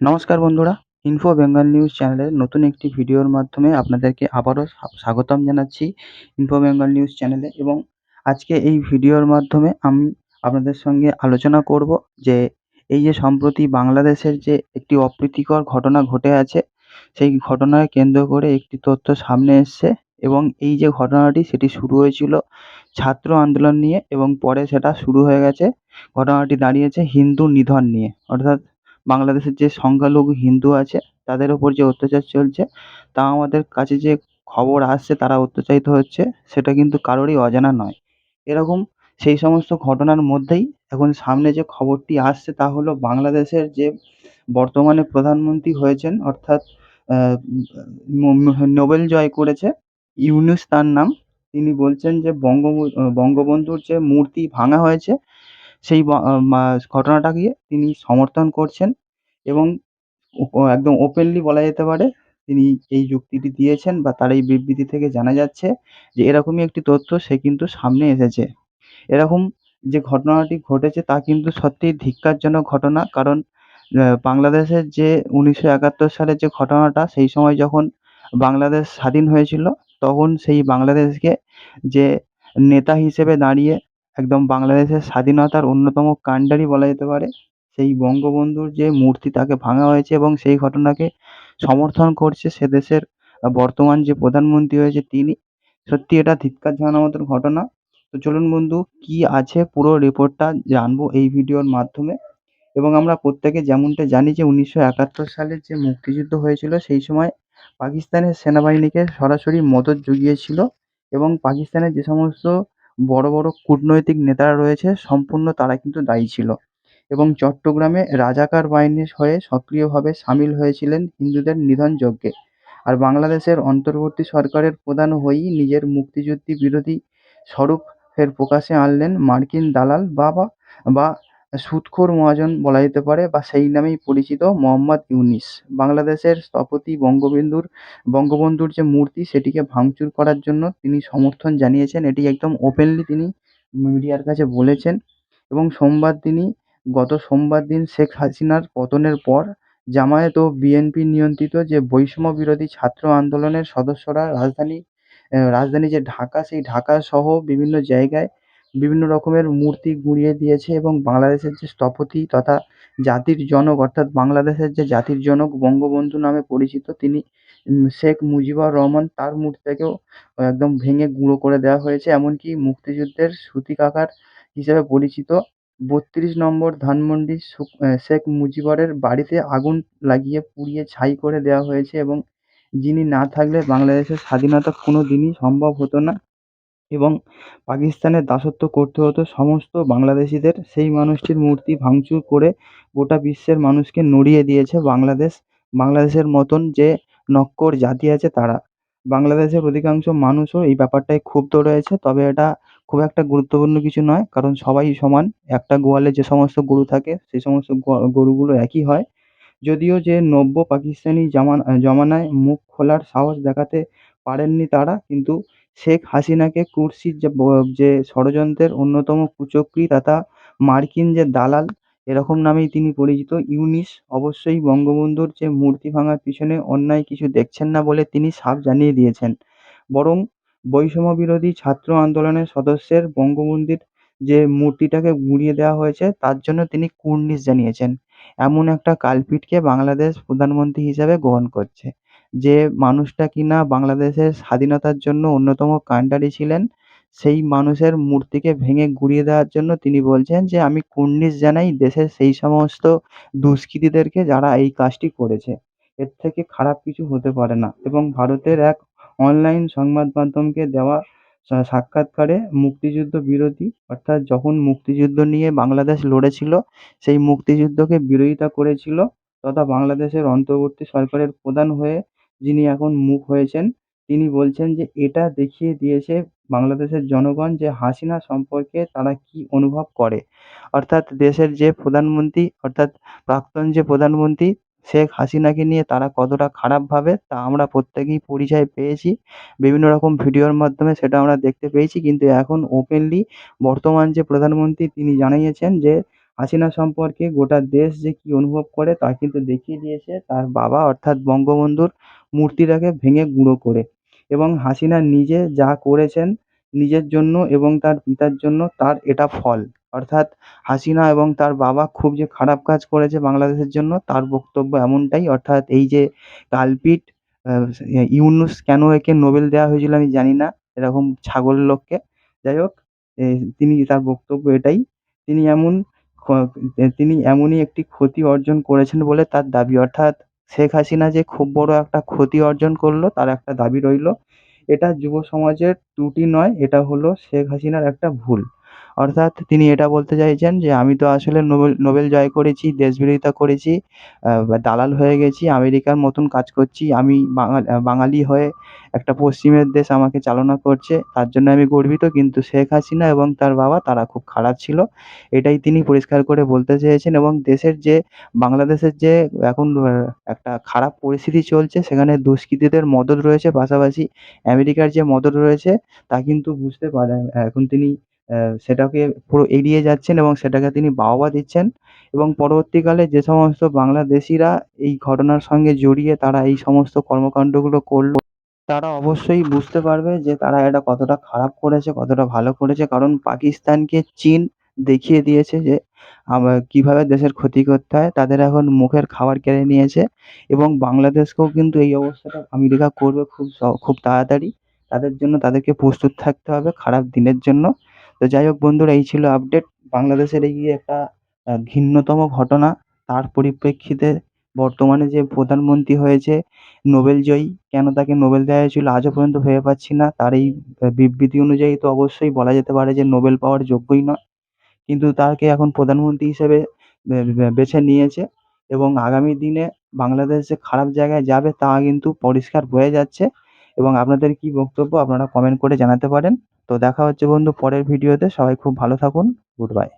নমস্কার বন্ধুরা info Bengal news চ্যানেলের নতুন একটি ভিডিওর মাধ্যমে আপনাদেরকে আবারও স্বাগতম জানাচ্ছি ইনফো বেঙ্গল নিউজ চ্যানেলে এবং আজকে এই ভিডিওর মাধ্যমে আমি আপনাদের সঙ্গে আলোচনা করব যে এই যে সম্প্রতি বাংলাদেশের যে একটি অপ্রীতিকর ঘটনা ঘটে আছে, সেই ঘটনাকে কেন্দ্র করে একটি তথ্য সামনে এসছে এবং এই যে ঘটনাটি, সেটি শুরু হয়েছিল ছাত্র আন্দোলন নিয়ে এবং পরে সেটা শুরু হয়ে গেছে। ঘটনাটি দাঁড়িয়েছে হিন্দু নিধন নিয়ে। অর্থাৎ বাংলাদেশের যে সংখ্যালঘু হিন্দু আছে, তাদের ওপর যে অত্যাচার চলছে, তা আমাদের কাছে যে খবর আসছে, তারা অত্যাচারিত হচ্ছে, সেটা কিন্তু কারোরই অজানা নয়। এরকম সেই সমস্ত ঘটনার মধ্যেই এখন সামনে যে খবরটি আসছে, তা হলো বাংলাদেশের যে বর্তমানে প্রধানমন্ত্রী হয়েছেন, অর্থাৎ নোবেল জয় করেছে ইউনুস, তার নাম। তিনি বলছেন যে বঙ্গ বঙ্গবন্ধুর যে মূর্তি ভাঙা হয়েছে সেই ঘটনাটাকে তিনি সমর্থন করছেন এবং একদম ওপেনলি বলা যেতে পারে তিনি এই যুক্তিটি দিয়েছেন বা তার এই বিবৃতি থেকে জানা যাচ্ছে যে এরকমই একটি তথ্য সে কিন্তু সামনে এসেছে। এরকম যে ঘটনাটি ঘটেছে তা কিন্তু সত্যিই ধিক্কারজনক ঘটনা কারণ বাংলাদেশের যে উনিশশো একাত্তর সালের যে ঘটনাটা সেই সময় যখন বাংলাদেশ স্বাধীন হয়েছিল তখন সেই বাংলাদেশকে যে নেতা হিসেবে দাঁড়িয়ে একদম বাংলাদেশের স্বাধীনতার অন্যতম কাণ্ডারি বলা যেতে পারে। সেই বঙ্গবন্ধুর যে মূর্তি তাকে ভাঙা হয়েছে এবং সেই ঘটনাকে সমর্থন করছে সে দেশের বর্তমান যে প্রধানমন্ত্রী হয়েছে তিনি। সত্যি এটা ধিক্কার জানানোর মতন ঘটনা। তো চলুন বন্ধু, কী আছে পুরো রিপোর্টটা জানব এই ভিডিওর মাধ্যমে। এবং আমরা প্রত্যেকে যেমনটা জানি যে উনিশশো একাত্তর সালের যে মুক্তিযুদ্ধ হয়েছিল, সেই সময় পাকিস্তানের সেনাবাহিনীকে সরাসরি মদত জুগিয়েছিল এবং পাকিস্তানের যে সমস্ত বড় বড়ো কূটনৈতিক নেতারা রয়েছে, সম্পূর্ণ তারা কিন্তু দায়ী ছিল। এবং চট্টগ্রামে রাজাকার বাহিনীর হয়ে সক্রিয়ভাবে সামিল হয়েছিলেন হিন্দুদের নিধন যজ্ঞে। আর বাংলাদেশের অন্তর্বর্তী সরকারের প্রধান হয়েই নিজের মুক্তিযুদ্ধ বিরোধী স্বরূপ ফের প্রকাশে আনলেন মার্কিন দালাল বাবা বা সুদখোর মহাজন বলা যেতে পারে বা সেই নামেই পরিচিত মোহাম্মদ ইউনিস। বাংলাদেশের স্থপতি বঙ্গবন্ধুর বঙ্গবন্ধুর যে মূর্তি সেটিকে ভাঙচুর করার জন্য তিনি সমর্থন জানিয়েছেন। এটি একদম ওপেনলি তিনি মিডিয়ার কাছে বলেছেন এবং সোমবার তিনি, গত সোমবার দিন শেখ হাসিনার পতনের পর জামায়াত ও বিএনপি নিয়ন্ত্রিত যে বৈষম্য বিরোধী ছাত্র আন্দোলনের সদস্যরা রাজধানী রাজধানী যে ঢাকা, সেই ঢাকা সহ বিভিন্ন জায়গায় বিভিন্ন রকমের মূর্তি গুঁড়িয়ে দিয়েছে এবং বাংলাদেশের যে স্থপতি তথা জাতির জনক, অর্থাৎ বাংলাদেশের যে জাতির জনক বঙ্গবন্ধু নামে পরিচিত, তিনি শেখ মুজিবুর রহমান, তার মূর্তিটাকেও একদম ভেঙে গুঁড়ো করে দেওয়া হয়েছে। এমনকি মুক্তিযুদ্ধের সূতিকাগার হিসেবে পরিচিত বত্রিশ নম্বর ধানমন্ডি শেখ মুজিবরের বাড়িতে আগুন লাগিয়ে পুড়িয়ে ছাই করে দেওয়া হয়েছে এবং যিনি না থাকলে বাংলাদেশের স্বাধীনতা কোনো দিনই সম্ভব হতো না। এবং পাকিস্তানের দাসত্ব করতে হতো সমস্ত বাংলাদেশিদের। সেই মানুষটির মূর্তি ভাঙচুর করে গোটা বিশ্বের মানুষকে নড়িয়ে দিয়েছে বাংলাদেশ। বাংলাদেশের মতন যে নক্কর জাতি আছে তারা। বাংলাদেশের অধিকাংশ মানুষও এই ব্যাপারটায় ক্ষুব্ধ রয়েছে। তবে এটা খুব একটা গুরুত্বপূর্ণ কিছু নয়, কারণ সবাই সমান। একটা গোয়ালে যে সমস্ত গরু থাকে, সেই সমস্ত গরুগুলো একই হয়। যদিও যে নব্য পাকিস্তানি জমানায় মুখ খোলার সাহস দেখাতে পারেননি তারা, কিন্তু শেখ হাসিনাকে কুর্সির যে যে ষড়যন্ত্রের অন্যতম কুচক্রী তথা মার্কিন যে দালাল, এরকম নামেই তিনি পরিচিত। ইউনিস অবশ্যই বঙ্গবন্ধুর যে মূর্তি ভাঙার পিছনে অন্যায় কিছু দেখছেন না বলে তিনি সাফ জানিয়ে দিয়েছেন। বরং বৈষম্য বিরোধী ছাত্র আন্দোলনের সদস্যের বঙ্গবন্ধুর যে মূর্তিটাকে গুঁড়িয়ে দেওয়া হয়েছে, তার জন্য তিনি কুর্নিশ জানিয়েছেন। এমন একটা কালপিটকে বাংলাদেশ প্রধানমন্ত্রী হিসাবে গ্রহণ করছে। যে মানুষটা কিনা বাংলাদেশের স্বাধীনতার জন্য অন্যতম কাণ্ডারি ছিলেন, সেই মানুষের মূর্তিকে ভেঙে গুঁড়িয়ে দেওয়ার জন্য তিনি বলছেন যে, আমি কুর্নিশ জানাই দেশের সেই সমস্ত দুষ্কৃতীদেরকে যারা এই কাজটি করেছে। এর থেকে খারাপ কিছু হতে পারে না। এবং ভারতের এক অনলাইন সংবাদ মাধ্যমকে দেওয়া সাক্ষাৎকারে মুক্তিযুদ্ধ বিরোধী, অর্থাৎ যখন মুক্তিযুদ্ধ নিয়ে বাংলাদেশ লড়েছিল, সেই মুক্তিযুদ্ধকে বিরোধিতা করেছিল, তথা বাংলাদেশের অন্তর্বর্তী সরকারের প্রধান হয়ে যিনি এখন মুখ হয়েছেন, তিনি বলছেন যে এটা দেখিয়ে দিয়েছে বাংলাদেশের জনগণ যে হাসিনা সম্পর্কে তারা কী অনুভব করে। অর্থাৎ দেশের যে প্রধানমন্ত্রী, অর্থাৎ প্রাক্তন যে প্রধানমন্ত্রী শেখ হাসিনাকে নিয়ে তারা কতটা খারাপ ভাবে, তা আমরা প্রত্যেকেই পরিচয় পেয়েছি। বিভিন্ন রকম ভিডিওর মাধ্যমে সেটা আমরা দেখতে পেয়েছি। কিন্তু এখন ওপেনলি বর্তমান যে প্রধানমন্ত্রী, তিনি জানিয়েছেন যে হাসিনা সম্পর্কে গোটা দেশ যে কী অনুভব করে তা কিন্তু দেখিয়ে দিয়েছে তার বাবা অর্থাৎ বঙ্গবন্ধুর মূর্তিটাকে ভেঙে গুঁড়ো করে। এবং হাসিনা নিজে যা করেছেন নিজের জন্য এবং তার পিতার জন্য তার এটা ফল। অর্থাৎ হাসিনা এবং তার বাবা খুব যে খারাপ কাজ করেছে বাংলাদেশের জন্য তার বক্তব্য এমনটাই। অর্থাৎ এই যে কালপিট ইউনুস কেন একে নোবেল দেওয়া হয়েছিল আমি জানি না, এরকম ছাগল লোককে। যাই হোক তিনি তার বক্তব্য এটাই। তিনি এমন তিনি এমনই একটি ক্ষতি অর্জন করেছেন বলে তার দাবি। অর্থাৎ শেখ হাসিনা যে খুব বড় একটা ক্ষতি অর্জন করল, তার একটা দাবি রইল, এটা যুব সমাজের ত্রুটি নয়, এটা হলো শেখ হাসিনার একটা ভুল। অর্থাৎ তিনি এটা বলতে চাইছেন যে, আমি তো আসলে নোবেল নোবেল জয় করেছি দেশ বিরোধিতা করেছি দালাল হয়ে গেছি, আমেরিকার মতন কাজ করছি, আমি বাঙাল হয়ে একটা পশ্চিমের দেশ আমাকে চালনা করছে, তার জন্য আমি গর্বিত, কিন্তু শেখ হাসিনা এবং তার বাবা, তারা খুব খারাপ ছিল। এটাই তিনি পরিষ্কার করে বলতে চেয়েছেন এবং দেশের যে, বাংলাদেশের যে এখন একটা খারাপ পরিস্থিতি চলছে, সেখানে দুষ্কৃতীদের মদত রয়েছে, পাশাপাশি আমেরিকার যে মদদ রয়েছে, তা কিন্তু বুঝতে পারেন, এখন তিনি সেটাকে পুরো এড়িয়ে যাচ্ছেন এবং সেটাকে তিনি বাহবা দিচ্ছেন। এবং পরবর্তীকালে যে সমস্ত বাংলাদেশিরা এই ঘটনার সঙ্গে জড়িয়ে তারা এই সমস্ত কর্মকাণ্ডগুলো করল, তারা অবশ্যই বুঝতে পারবে যে তারা এটা কতটা খারাপ করেছে, কতটা ভালো করেছে। কারণ পাকিস্তানকে চীন দেখিয়ে দিয়েছে যে কীভাবে দেশের ক্ষতি করতে হয়, তাদের এখন মুখের খাবার কেড়ে নিয়েছে। এবং বাংলাদেশকেও কিন্তু এই অবস্থাটা আমেরিকা করবে খুব খুব তাড়াতাড়ি। তাদের জন্য তাদেরকে প্রস্তুত থাকতে হবে খারাপ দিনের জন্য। তো যাই হোক বন্ধুরা, এই ছিল আপডেট বাংলাদেশের এই একটা ঘৃণ্যতম ঘটনা। তার পরিপ্রেক্ষিতে বর্তমানে যে প্রধানমন্ত্রী হয়েছে নোবেল জয়ী, কেন তাকে নোবেল দেওয়া হয়েছিল আজও পর্যন্ত ভেবে পাচ্ছি না। তার এই বিবৃতি অনুযায়ী তো অবশ্যই বলা যেতে পারে যে নোবেল পাওয়ার যোগ্যই নয়। কিন্তু তাকে এখন প্রধানমন্ত্রী হিসেবে বেছে নিয়েছে এবং আগামী দিনে বাংলাদেশ যে খারাপ জায়গায় যাবে তা কিন্তু পরিষ্কার হয়ে যাচ্ছে। এবং আপনাদের কি বক্তব্য, আপনারা কমেন্ট করে জানাতে পারেন। তো দেখা হচ্ছে বন্ধু পরের ভিডিওতে সবাই খুব ভালো থাকুন। Good bye